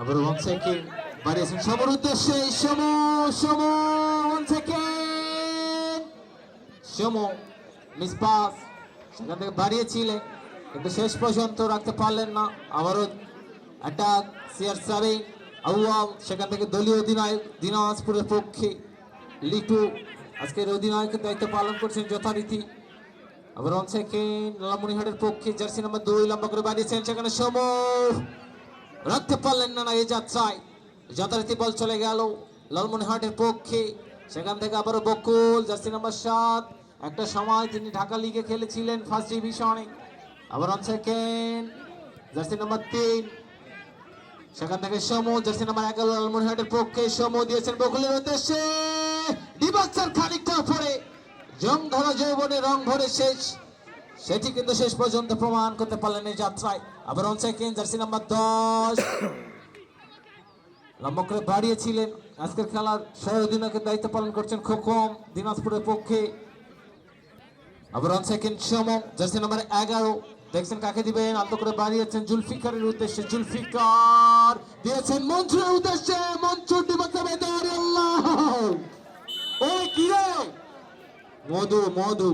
আবার one second বাড়িয়েছেন। সমর উদ্দেশ্যে সম সম সম মিস পাস। সেখান থেকে বাড়িয়েছিলেন কিন্তু শেষ পর্যন্ত রাখতে পারলেন না। আবারও অ্যাটাক সিআর সাবে আউয়াল, সেখান থেকে দলীয় অধিনায়ক দিনাজপুরের পক্ষে লিটু। আজকের অধিনায়কের দায়িত্ব পালন করছেন যথারীতি। আবার ওয়ান সেকেন্ড লালমনিহাটের পক্ষে জার্সি নাম্বার দুই লম্বা করে বাড়িয়েছেন। সেখানে সমর রাখতে পারলেন না না এই যাত্রায়। যথারীতি বল চলে গেল। লালমনিহাটের পক্ষে। সেখান থেকে আবারও বকুল, জার্সি নাম্বার সাত। একটা সময় তিনি ঢাকা লিগে খেলেছিলেন ফার্স্ট ডিভিশনে আবার অন সেকেন্ড জার্সি নাম্বার তিন। সেখান থেকে সমু, জার্সি নাম্বার এগারো লালমনিহাটের পক্ষে সমু দিয়েছেন বকুলের উদ্দেশ্যে। ডিবাক্সার খানিকটা পরে জং ধরা যৌবনে রং ভরে শেষ। সেটি কিন্তু শেষ পর্যন্ত প্রমাণ করতে পারলেন এই যাত্রায়। আবার অন সেকেন্ড জার্সি নাম্বার দশ। লম্বা করে বাড়িয়েছিলেন আজকের খেলার সহ অধিনায়কের দায়িত্ব পালন করছেন খোকম দিনাজপুরের পক্ষে। আবার on second some jersey number এগারো। দেখছেন কাকে দিবেন? আলতো করে বাড়িয়েছেন জুলফিকারের উদ্দেশ্যে। জুলফিকার দিয়েছেন মঞ্চুরের উদ্দেশ্যে। মঞ্চুর ডিবাক্সা বেদার আল্লাহ। ও কি মধু মধু।